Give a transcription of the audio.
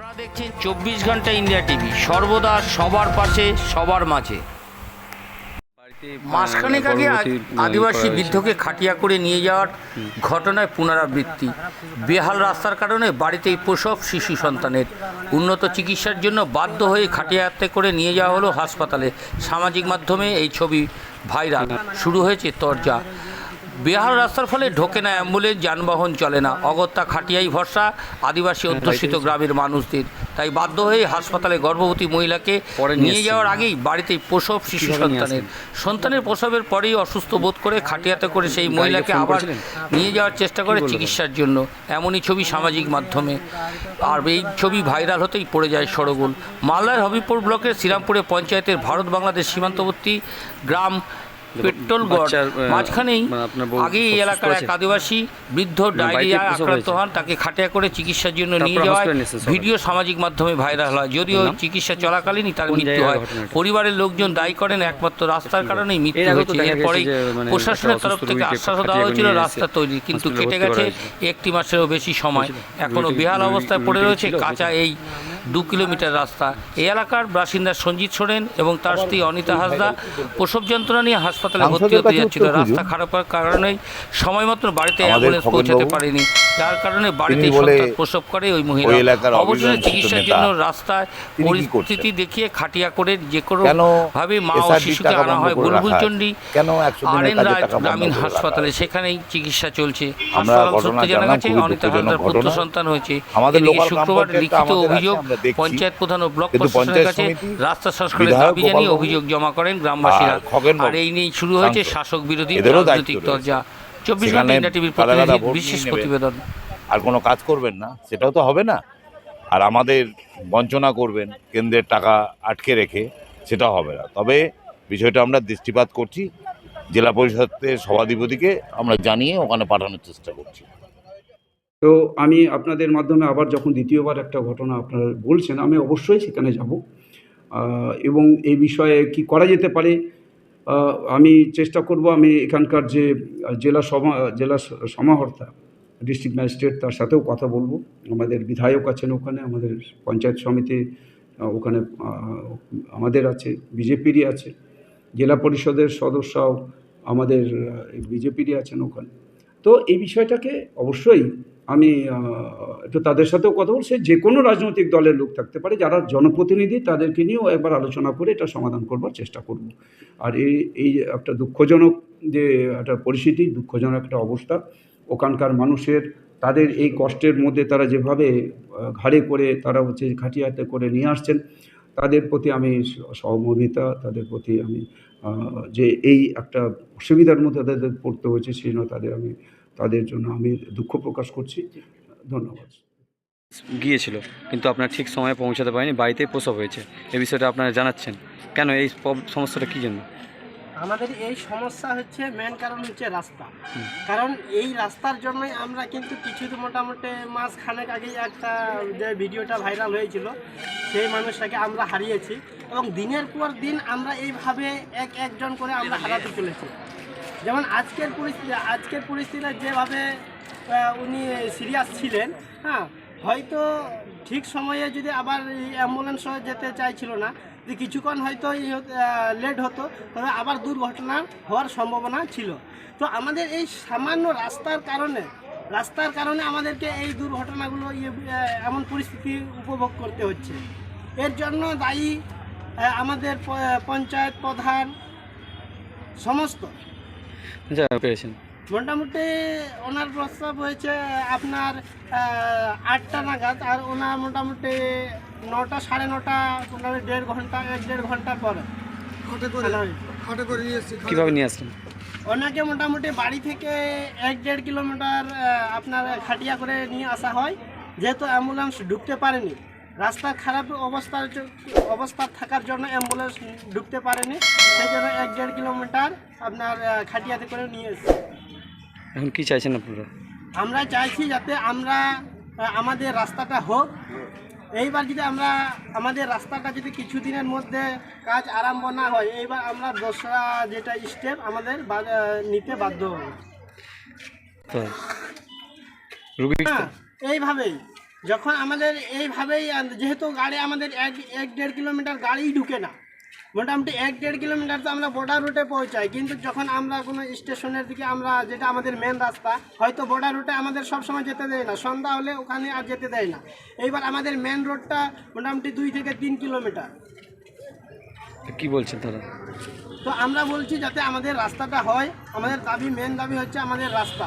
আপনারা দেখছেন চব্বিশ ঘণ্টা ইন্ডিয়া টিভি। সর্বদা সবার পাশে সবার মাঝে। মাসখানেক আগে আদিবাসী বৃদ্ধকে খাটিয়া করে নিয়ে যাওয়ার ঘটনায় পুনরাবৃত্তি। বেহাল রাস্তার কারণে বাড়িতেই প্রসব শিশু সন্তানের উন্নত চিকিৎসার জন্য বাধ্য হয়ে খাটিয়াতে করে নিয়ে যাওয়া হলো হাসপাতালে। সামাজিক মাধ্যমে এই ছবি ভাইরাল। শুরু হয়েছে তরজা। বেহাল রাস্তার ফলে ঢোকে না অ্যাম্বুলেন্স যানবাহন চলে না। অগত্যা খাটিয়াই ভরসা আদিবাসী অধ্যুষিত গ্রামের মানুষদের। তাই বাধ্য হয়ে হাসপাতালে গর্ভবতী মহিলাকে নিয়ে যাওয়ার আগেই বাড়িতেই প্রসব শিশু সন্তানের। সন্তানের প্রসবের পরেই অসুস্থ বোধ করে খাটিয়াতে করে সেই মহিলাকে আবার নিয়ে যাওয়ার চেষ্টা করে চিকিৎসার জন্য। এমনই ছবি সামাজিক মাধ্যমে। আর এই ছবি ভাইরাল হতেই পড়ে যায় সরগোল। মালদার হবিপুর ব্লকের শ্রীরামপুরে পঞ্চায়েতের ভারত বাংলাদেশ সীমান্তবর্তী গ্রাম পেট্রোলগড় মাঝখানেই মানে আগে এই এলাকার এক আদিবাসী বৃদ্ধ বাড়িতে ডায়রিয়া আক্রান্ত হন তাকে খাটিয়া করে চিকিৎসার জন্য নিয়ে যাওয়ায়? ভিডিও সামাজিক মাধ্যমে ভাইরাল হয়। যদিও চিকিৎসা চলাকালীনই তার মৃত্যু হয়। পরিবারের লোকজন দায়ী করেন একমাত্র রাস্তার কারণেই মৃত্যু হয়েছে। এরপরেই মানে প্রশাসনের তরফ থেকে আশ্বাস দেওয়া হয়েছিল রাস্তা তৈরি। কিন্তু কেটে গেছে একটি মাসেরও বেশি সময়। এখনও বেহাল অবস্থায় পড়ে রয়েছে কাঁচা এই দু কিলোমিটার রাস্তা। এই এলাকার বাসিন্দা সঞ্জিত সোরেন এবং তার স্ত্রী অনিতা হাসদা প্রসব যন্ত্রণা নিয়ে হাসপাতালে ভর্তি হতে যাচ্ছিল। রাস্তা খারাপ হওয়ার কারণে সময় মতো বাড়িতে অ্যাম্বুলেন্স পৌঁছাতে পারেনি। যার কারণে বাড়িতেই বলে সন্তান প্রসব করে ওই মহিলা। অবশেষে চিকিৎসার জন্য রাস্তায় পরিস্থিতি দেখিয়ে খাটিয়া করে যে কোনো ভাবে মা ও শিশুকে আনা হয় করে বুলবুল রাখা কেন একশো আর এন রায় গ্রামীণ হাসপাতালে সেখানেই চিকিৎসা চলছে। হাসপাতাল সূত্রে জানা গেছে অনিতা হালদার পুত্র সন্তান হয়েছে। আমাদের এদিকে লোকাল শুক্রবার লিখিত অভিযোগ। পঞ্চায়েত প্রধান ও ব্লক প্রশাসনের কাছে রাস্তা সংস্কারের দাবি জানিয়ে অভিযোগ জমা করেন গ্রামবাসীরা। আর এই নিয়ে শুরু হয়েছে শাসক বিরোধী রাজনৈতিক রয়েছে। চব্বিশ ঘণ্টা ইন্ডিয়া টিভির প্রতিনিধি বিশেষ প্রতিবেদন। আর কোনো কাজ করবেন না সেটাও তো হবে না। আর আমাদের বঞ্চনা করবেন কেন্দ্রের টাকা আটকে রেখে সেটাও হবে না। তবে বিষয়টা আমরা দৃষ্টিপাত করছি জেলা পরিষদের সভাধিপতিকে আমরা জানিয়ে ওখানে পাঠানোর চেষ্টা করছি। তো আমি আপনাদের মাধ্যমে আবার যখন দ্বিতীয়বার একটা ঘটনা আপনারা বলছেন আমি অবশ্যই সেখানে যাব। এবং এই বিষয়ে কি করা যেতে পারে আমি চেষ্টা করব আমি এখানকার যে জেলা সমা জেলা সমাহর্তা ডিস্ট্রিক্ট ম্যাজিস্ট্রেট তার সাথেও কথা বলব। আমাদের বিধায়ক আছেন ওখানে, আমাদের পঞ্চায়েত সমিতি ওখানে আমাদের আছে, বিজেপিরই আছে, জেলা পরিষদের সদস্যও আমাদের বিজেপিরই আছেন ওখানে। তো এই বিষয়টাকে অবশ্যই আমি একটু তাদের সাথেও কথা বলছি। যে কোনো রাজনৈতিক দলের লোক থাকতে পারে, যারা জনপ্রতিনিধি, তাদেরকে নিয়েও একবার আলোচনা করে এটা সমাধান করবার চেষ্টা করব। আর এই এই একটা দুঃখজনক যে, একটা পরিস্থিতি, দুঃখজনক একটা অবস্থা। ওখানকার মানুষের, তাদের এই কষ্টের মধ্যে তারা যেভাবে ঘাড়ে করে তারা হচ্ছে খাটিয়াতে করে নিয়ে আসছেন, তাদের প্রতি আমি সহমর্মিতা, তাদের প্রতি আমি যে এই একটা অসুবিধার মধ্যে তাদের পড়তে হয়েছে, সেই জন্য তাদের আমি তাদের জন্য আমি দুঃখ প্রকাশ করছি। ধন্যবাদ। গিয়েছিল কিন্তু আপনার ঠিক সময়ে পৌঁছাতে পারেনি বাড়িতেই প্রসব হয়েছে। এই বিষয়টা আপনারা জানাচ্ছেন। কেন এই সমস্যাটা কী জন্য? আমাদের এই সমস্যা হচ্ছে মেন কারণ হচ্ছে রাস্তা। কারণ এই রাস্তার জন্যই আমরা কিন্তু কিছু মোটামুটি মাস খানেক আগেই একটা যে ভিডিওটা ভাইরাল হয়েছিল সেই মানুষটাকে আমরা হারিয়েছি এবং দিনের পর দিন আমরা এইভাবে এক একজন করে আমরা হারাতে চলেছি। যেমন আজকের পরিস্থিতি, আজকের পরিস্থিতিতে যেভাবে উনি সিরিয়াস ছিলেন হ্যাঁ হয়তো ঠিক সময়ে যদি আবার অ্যাম্বুলেন্স যেতে চাইছিল না, যে কিছুক্ষণ হয়তো লেট হতো, তবে আবার দুর্ঘটনা হওয়ার সম্ভাবনা ছিল। তো আমাদের এই সামান্য রাস্তার কারণে রাস্তার কারণে আমাদেরকে এই দুর্ঘটনাগুলো এমন পরিস্থিতি উপভোগ করতে হচ্ছে। এর জন্য দায়ী আমাদের পঞ্চায়েত প্রধান, সমস্ত যা পেয়েছেন। মোটামুটি ওনার প্রস্তাব হয়েছে আপনার আটটা নাগাদ আর ওনার মোটামুটি নটা সাড়ে নটা মোটামুটি দেড় ঘণ্টা এক দেড় ঘণ্টা পরে। কীভাবে নিয়ে আসলেন? ওনাকে মোটামুটি বাড়ি থেকে এক দেড় কিলোমিটার আপনার খাটিয়া করে নিয়ে আসা হয়। যেহেতু অ্যাম্বুলেন্স ঢুকতে পারেনি রাস্তার খারাপ অবস্থার অবস্থা থাকার জন্য অ্যাম্বুলেন্স ঢুকতে পারেনি। সেই জন্য এক দেড় কিলোমিটার আপনার খাটিয়াতে করে নিয়ে এসেছে। এখন কি চাইছেন আপনারা? আমরা চাইছি যাতে আমরা আমাদের রাস্তাটা হোক। এইবার যদি আমরা আমাদের রাস্তাটা যদি কিছুদিনের মধ্যে কাজ আরম্ভ না হয় এইবার আমরা দোসরা যেটা স্টেপ আমাদের নিতে বাধ্য হব। হ্যাঁ এইভাবেই। যখন আমাদের এইভাবেই যেহেতু গাড়ি আমাদের এক এক দেড় কিলোমিটার গাড়িই ঢুকে না মোটামুটি এক দেড় কিলোমিটার তো আমরা বর্ডার রুটে পৌঁছাই কিন্তু যখন আমরা কোনো স্টেশনের দিকে আমরা যেটা আমাদের মেন রাস্তা হয়তো বর্ডার রুটে আমাদের সব সময় যেতে দেয় না সন্ধ্যা হলে ওখানে আর যেতে দেয় না। এইবার আমাদের মেন রোডটা মোটামুটি দুই থেকে তিন কিলোমিটার। কি বলছেন তারা? তো আমরা বলছি যাতে আমাদের রাস্তাটা হয় আমাদের দাবি মেন দাবি হচ্ছে আমাদের রাস্তা।